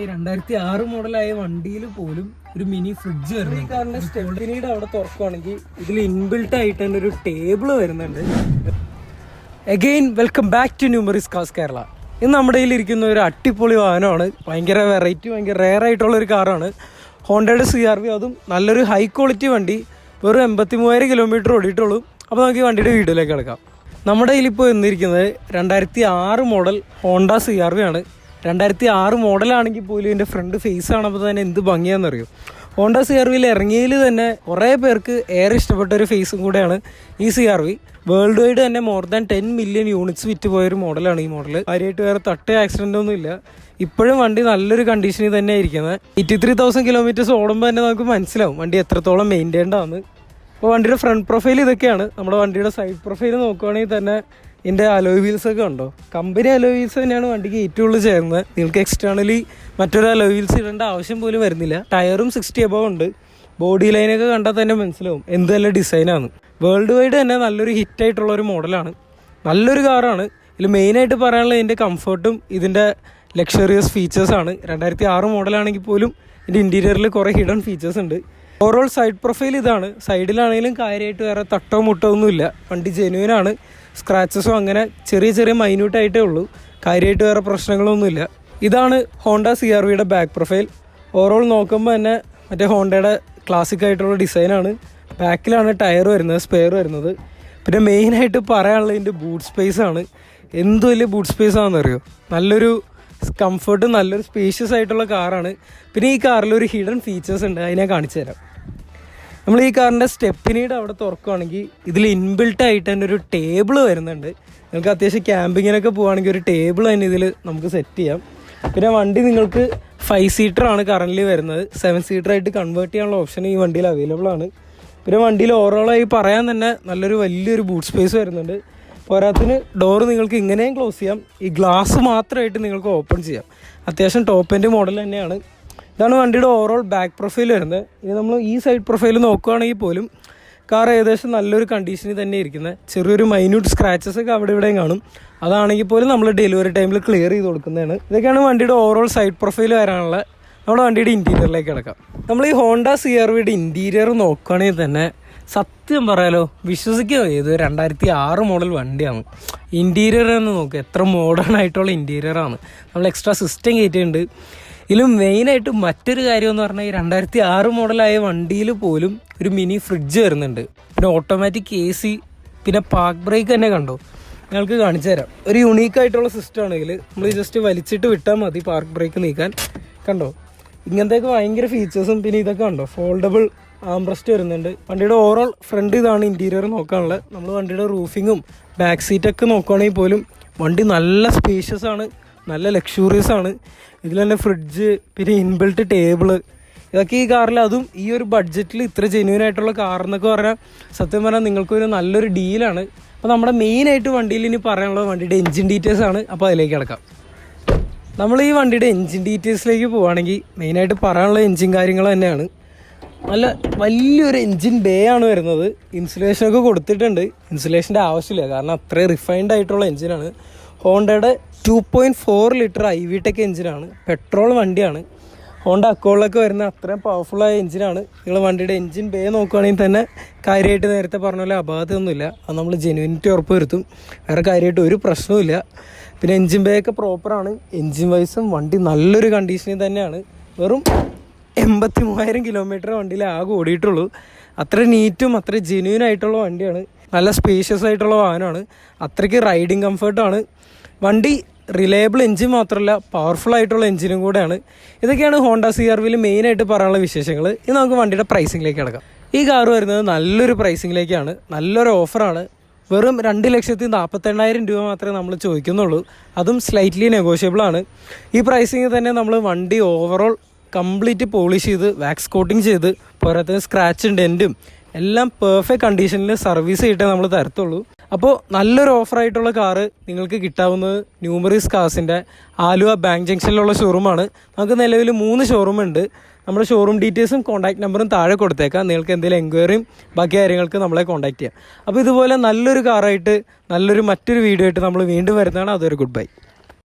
ഈ രണ്ടായിരത്തി ആറ് മോഡലായ വണ്ടിയിൽ പോലും ഒരു മിനി ഫ്രിഡ്ജ് വരുന്നത് ഈ കാറിന്റെ സ്റ്റെപ്പിനീട് അവിടെ തുറക്കുവാണെങ്കിൽ ഇതിൽ ഇൻബിൽട്ട് ആയിട്ട് തന്നെ ഒരു ടേബിൾ വരുന്നുണ്ട്. Again welcome back to ന്യൂമറിസ് cars Kerala ഇന്ന് നമ്മുടെ ഇരിക്കുന്ന ഒരു അട്ടിപ്പൊളി വാഹനമാണ്. ഭയങ്കര വെറൈറ്റി ഭയങ്കര റെയർ ആയിട്ടുള്ള ഒരു കാറാണ് ഹോണ്ടയുടെ സി ആർ വി അതും നല്ലൊരു ഹൈ ക്വാളിറ്റി വണ്ടി. വെറും എൺപത്തി മൂവായിരം കിലോമീറ്റർ ഓടിയിട്ടുള്ളൂ. അപ്പോൾ നമുക്ക് ഈ വണ്ടിയുടെ വീഡിയോയിലേക്ക് കിടക്കാം. നമ്മുടെ കയ്യിൽ ഇപ്പോൾ എന്നിരിക്കുന്നത് രണ്ടായിരത്തി ആറ് model Honda C R V ആണ്. രണ്ടായിരത്തി ആറ് മോഡലാണെങ്കിൽ പോലും ഇതിന്റെ ഫ്രണ്ട് ഫേസ് കാണുമ്പോൾ തന്നെ എന്ത് ഭംഗിയാണെന്നറിയോ? ഹോണ്ട സി ആർ വിയിൽ ഇറങ്ങിയതിൽ തന്നെ കുറേ പേർക്ക് ഏറെ ഇഷ്ടപ്പെട്ട ഒരു ഫേസും കൂടെയാണ് ഈ C R V world wide തന്നെ more than ten million units വിറ്റ് പോയൊരു മോഡലാണ് ഈ മോഡൽ കാര്യമായിട്ട് വേറെ തട്ടേ ആക്സിഡന്റ് ഒന്നും ഇല്ല. ഇപ്പോഴും വണ്ടി നല്ലൊരു കണ്ടീഷനിൽ തന്നെ ഇരിക്കുന്നത്. എയ്റ്റി ത്രീ തൗസൻഡ് കിലോമീറ്റേഴ്സ് ഓടുമ്പോൾ തന്നെ നമുക്ക് മനസ്സിലാവും വണ്ടി എത്രത്തോളം മെയിന്റൈൻഡ് അപ്പോൾ വണ്ടിയുടെ ഫ്രണ്ട് പ്രൊഫൈൽ ഇതൊക്കെയാണ്. നമ്മുടെ വണ്ടിയുടെ സൈഡ് പ്രൊഫൈൽ നോക്കുവാണെങ്കിൽ തന്നെ ഇതിന്റെ അലോയ് വീൽസ് ഒക്കെ ഉണ്ടോ? കമ്പനി അലോയ് വീൽസ് തന്നെയാണ് വണ്ടിക്ക് ഏറ്റവും കൂടുതൽ ചേർന്നത് നിങ്ങൾക്ക് എക്സ്റ്റേണലി മറ്റൊരു അലോയ് വീൽസ് ഇടേണ്ട ആവശ്യം പോലും വരുന്നില്ല. ടയറും സിക്സ്റ്റി അബവ് ഉണ്ട്. ബോഡി ലൈനൊക്കെ കണ്ടാൽ തന്നെ മനസ്സിലാവും എന്ത് നല്ല ഡിസൈനാണ് വേൾഡ് വൈഡ് തന്നെ നല്ലൊരു ഹിറ്റായിട്ടുള്ള ഒരു മോഡലാണ് നല്ലൊരു കാറാണ് ഇതിൽ മെയിനായിട്ട് പറയാനുള്ളത് ഇതിന്റെ കംഫർട്ടും ഇതിന്റെ ലക്ഷറിയസ് ഫീച്ചേഴ്സാണ് രണ്ടായിരത്തി ആറ് മോഡലാണെങ്കിൽ പോലും ഇതിന്റെ ഇന്റീരിയറിൽ കുറേ ഹിഡൻ ഫീച്ചേഴ്സ് ഉണ്ട്. ഓവറോൾ സൈഡ് പ്രൊഫൈൽ ഇതാണ്. സൈഡിലാണെങ്കിലും കാര്യമായിട്ട് വേറെ തട്ടോ മുട്ടോ ഒന്നുമില്ല. വണ്ടി ജെന്യൂനാണ് സ്ക്രാച്ചസോ അങ്ങനെ ചെറിയ ചെറിയ മൈന്യൂട്ടായിട്ടേ ഉള്ളൂ. കാര്യമായിട്ട് വേറെ പ്രശ്നങ്ങളൊന്നുമില്ല. ഇതാണ് ഹോണ്ട സി ആർ വിയുടെ ബാക്ക് പ്രൊഫൈൽ ഓവറോൾ നോക്കുമ്പോൾ തന്നെ മറ്റേ ഹോണ്ടയുടെ ക്ലാസിക് ആയിട്ടുള്ള ഡിസൈനാണ് ബാക്കിലാണ് ടയർ വരുന്നത് സ്പെയർ വരുന്നത്. പിന്നെ മെയിനായിട്ട് പറയാനുള്ളത് ഇതിന്റെ ബൂട്ട് സ്പേസ് ആണ്. എന്ത് വലിയ ബൂട്ട് സ്പേസ് ആണെന്നറിയോ? നല്ലൊരു കംഫർട്ട് നല്ലൊരു സ്പേഷ്യസ് ആയിട്ടുള്ള കാറാണ് പിന്നെ ഈ കാറിൽ ഒരു ഹിഡൻ ഫീച്ചേഴ്സ് ഉണ്ട്. അതിനെ കാണിച്ചു തരാം നമ്മൾ ഈ കാറിന്റെ സ്റ്റെപ്പിനീട് അവിടെ തുറക്കുകയാണെങ്കിൽ ഇതിൽ ഇൻബിൽട്ട് ആയിട്ട് തന്നെ ഒരു ടേബിൾ വരുന്നുണ്ട്. നിങ്ങൾക്ക് അത്യാവശ്യം ക്യാമ്പിങ്ങിനൊക്കെ പോവുകയാണെങ്കിൽ ഒരു ടേബിൾ തന്നെ ഇതിൽ നമുക്ക് സെറ്റ് ചെയ്യാം. പിന്നെ വണ്ടി നിങ്ങൾക്ക് ഫൈവ് സീറ്റർ ആണ് കറന്റ് വരുന്നത്. സെവൻ സീറ്റർ ആയിട്ട് കൺവേർട്ട് ചെയ്യാനുള്ള ഓപ്ഷൻ ഈ വണ്ടിയിൽ അവൈലബിൾ ആണ്. പിന്നെ വണ്ടിയിൽ ഓവറോളായി പറയാൻ തന്നെ നല്ലൊരു വലിയൊരു ബൂട്ട് സ്പേസ് വരുന്നുണ്ട്. പോരാത്തിന് ഡോർ നിങ്ങൾക്ക് ഇങ്ങനെയും ക്ലോസ് ചെയ്യാം. ഈ ഗ്ലാസ് മാത്രമായിട്ട് നിങ്ങൾക്ക് ഓപ്പൺ ചെയ്യാം. അത്യാവശ്യം ടോപ്പ് എൻഡ് മോഡൽ തന്നെയാണ്. ഇതാണ് വണ്ടിയുടെ ഓവറോൾ ബാക്ക് പ്രൊഫൈൽ വരുന്നത്. ഇനി നമ്മൾ ഈ സൈഡ് പ്രൊഫൈൽ നോക്കുകയാണെങ്കിൽ പോലും കാർ ഏകദേശം നല്ലൊരു കണ്ടീഷനിൽ തന്നെ ഇരിക്കുന്നത്. ചെറിയൊരു മൈന്യൂട്ട് സ്ക്രാച്ചസ് ഒക്കെ അവിടെ ഇവിടെയും കാണും. അതാണെങ്കിൽ പോലും നമ്മൾ ഡെലിവറി ടൈമിൽ ക്ലിയർ ചെയ്ത് കൊടുക്കുന്നതാണ്. ഇതൊക്കെയാണ് വണ്ടിയുടെ ഓവറോൾ സൈഡ് പ്രൊഫൈൽ വരാനുള്ള നമ്മുടെ വണ്ടിയുടെ ഇന്റീരിയറിലേക്ക് കിടക്കാം. നമ്മൾ ഈ ഹോണ്ട സി ആർ വിയുടെ ഇന്റീരിയർ നോക്കുകയാണെങ്കിൽ തന്നെ സത്യം പറയാലോ വിശ്വസിക്കുക ഇത് രണ്ടായിരത്തി ആറ് മോഡൽ വണ്ടിയാണ്. ഇന്റീരിയർ എന്ന് നോക്കുക എത്ര മോഡേൺ ആയിട്ടുള്ള ഇന്റീരിയറാണ് നമ്മൾ എക്സ്ട്രാ സിസ്റ്റം കയറ്റിയിട്ടുണ്ട്. ഇതിലും മെയിനായിട്ട് മറ്റൊരു കാര്യം എന്ന് പറഞ്ഞാൽ ഈ രണ്ടായിരത്തി ആറ് മോഡലായ വണ്ടിയിൽ പോലും ഒരു മിനി ഫ്രിഡ്ജ് വരുന്നുണ്ട്. പിന്നെ ഓട്ടോമാറ്റിക് എ സി പിന്നെ പാർക്ക് ബ്രേക്ക് തന്നെ കണ്ടോ? ഞങ്ങൾക്ക് കാണിച്ചു തരാം. ഒരു യുണീക്ക് ആയിട്ടുള്ള സിസ്റ്റം ആണെങ്കിൽ നമ്മൾ ജസ്റ്റ് വലിച്ചിട്ട് വിട്ടാൽ മതി പാർക്ക് ബ്രേക്ക് നീക്കാൻ. കണ്ടോ? ഇങ്ങനത്തെയൊക്കെ ഭയങ്കര ഫീച്ചേഴ്സും പിന്നെ ഇതൊക്കെ ഉണ്ടോ ഫോൾഡബിൾ ആംബ്രസ്റ്റ് വരുന്നുണ്ട്. വണ്ടിയുടെ ഓവറോൾ ഫ്രണ്ട് ഇതാണ് ഇന്റീരിയർ നോക്കാനുള്ളത്. നമ്മൾ വണ്ടിയുടെ റൂഫിങ്ങും ബാക്ക് സീറ്റൊക്കെ നോക്കുകയാണെങ്കിൽ പോലും വണ്ടി നല്ല സ്പേഷ്യസ് ആണ്. നല്ല ലക്ഷൂറിയസ് ആണ്. ഇതിൽ തന്നെ ഫ്രിഡ്ജ് പിന്നെ ഇൻബിൽട്ട് ടേബിൾ ഇതൊക്കെ ഈ കാറിൽ അതും ഈ ഒരു ബഡ്ജറ്റിൽ ഇത്ര ജെന്യൂൻ ആയിട്ടുള്ള കാർ എന്നൊക്കെ പറഞ്ഞാൽ സത്യം പറഞ്ഞാൽ നിങ്ങൾക്കൊരു നല്ലൊരു ഡീലാണ് അപ്പോൾ നമ്മുടെ മെയിനായിട്ട് വണ്ടിയിൽ ഇനി പറയാനുള്ളത് വണ്ടിയുടെ എൻജിൻ ഡീറ്റെയിൽസ് ആണ്. അപ്പോൾ അതിലേക്ക് കിടക്കാം. നമ്മൾ ഈ വണ്ടിയുടെ എൻജിൻ ഡീറ്റെയിൽസിലേക്ക് പോവുകയാണെങ്കിൽ മെയിനായിട്ട് പറയാനുള്ള എൻജിൻ കാര്യങ്ങൾ തന്നെയാണ്. നല്ല വലിയൊരു എൻജിൻ ബേ ആണ് വരുന്നത്. ഇൻസുലേഷനൊക്കെ കൊടുത്തിട്ടുണ്ട്. ഇൻസുലേഷന്റെ ആവശ്യമില്ല. കാരണം അത്രയും റിഫൈൻഡ് ആയിട്ടുള്ള എൻജിനാണ് ഹോണ്ടയുടെ two point four litre I V tech എഞ്ചിനാണ് പെട്രോൾ വണ്ടിയാണ്. ഹോണ്ട അക്കോളിലൊക്കെ വരുന്ന അത്രയും പവർഫുള്ളായ എഞ്ചിനാണ് നിങ്ങൾ വണ്ടിയുടെ എഞ്ചിൻ ബേ നോക്കുകയാണെങ്കിൽ തന്നെ കാര്യമായിട്ട് നേരത്തെ പറഞ്ഞ പോലെ അപാകതയൊന്നുമില്ല അത് നമ്മൾ ജെനുവിനിറ്റി ഉറപ്പ് വരുത്തും. വേറെ കാര്യമായിട്ട് ഒരു പ്രശ്നവുമില്ല. പിന്നെ എഞ്ചിൻ ബേ ഒക്കെ പ്രോപ്പറാണ് എഞ്ചിൻ വൈസും വണ്ടി നല്ലൊരു കണ്ടീഷനിൽ തന്നെയാണ്. വെറും എൺപത്തി മൂവായിരം കിലോമീറ്റർ വണ്ടിയിൽ ആകെ ഓടിയിട്ടുള്ളൂ. അത്ര നീറ്റും അത്ര ജെനുവിൻ ആയിട്ടുള്ള വണ്ടിയാണ്. നല്ല സ്പേഷ്യസ് ആയിട്ടുള്ള വാഹനമാണ്. അത്രയ്ക്ക് റൈഡിങ് കംഫർട്ടാണ് വണ്ടി റിലയബിൾ എഞ്ചിൻ മാത്രമല്ല പവർഫുൾ ആയിട്ടുള്ള എഞ്ചിനും കൂടെയാണ്. ഇതൊക്കെയാണ് ഹോണ്ട സി ആർ വിയിൽ മെയിനായിട്ട് പറയാനുള്ള വിശേഷങ്ങൾ ഇനി നമുക്ക് വണ്ടിയുടെ പ്രൈസിങ്ങിലേക്ക് കിടക്കാം. ഈ കാർ വരുന്നത് നല്ലൊരു പ്രൈസിങ്ങിലേക്കാണ് നല്ലൊരു ഓഫറാണ് വെറും രണ്ട് ലക്ഷത്തി നാൽപ്പത്തെണ്ണായിരം രൂപ മാത്രമേ നമ്മൾ ചോദിക്കുന്നുള്ളൂ. അതും സ്ലൈറ്റ്ലി നെഗോഷ്യബിൾ ആണ് ഈ പ്രൈസിങ് തന്നെ നമ്മൾ വണ്ടി ഓവറോൾ കംപ്ലീറ്റ് പോളിഷ് ചെയ്ത് വാക്സ് കോട്ടിങ് ചെയ്ത് പോരാത്തത് സ്ക്രാച്ചും ഡെന്റും എല്ലാം പെർഫെക്റ്റ് കണ്ടീഷനിൽ സർവീസ് ചെയ്തിട്ടേ നമ്മൾ തരത്തുള്ളൂ. അപ്പോൾ നല്ലൊരു ഓഫറായിട്ടുള്ള കാറ് നിങ്ങൾക്ക് കിട്ടാവുന്നത് ന്യൂമറീസ് കാസിന്റെ ആലുവ ബാങ്ക് ജംഗ്ഷനിലുള്ള ഷോറൂമാണ്. നമുക്ക് നിലവിൽ മൂന്ന് ഷോറൂം ഉണ്ട്. നമ്മുടെ ഷോറൂം ഡീറ്റെയിൽസും കോൺടാക്ട് നമ്പറും താഴെ കൊടുത്തേക്കാം. നിങ്ങൾക്ക് എന്തെങ്കിലും എൻക്വയറിയും ബാക്കി കാര്യങ്ങൾക്ക് നമ്മളെ കോൺടാക്ട് ചെയ്യാം. അപ്പോൾ ഇതുപോലെ നല്ലൊരു കാറായിട്ട് നല്ലൊരു മറ്റൊരു വീഡിയോ ആയിട്ട് നമ്മൾ വീണ്ടും വരുന്നതാണ്. അതൊരു ഗുഡ് ബൈ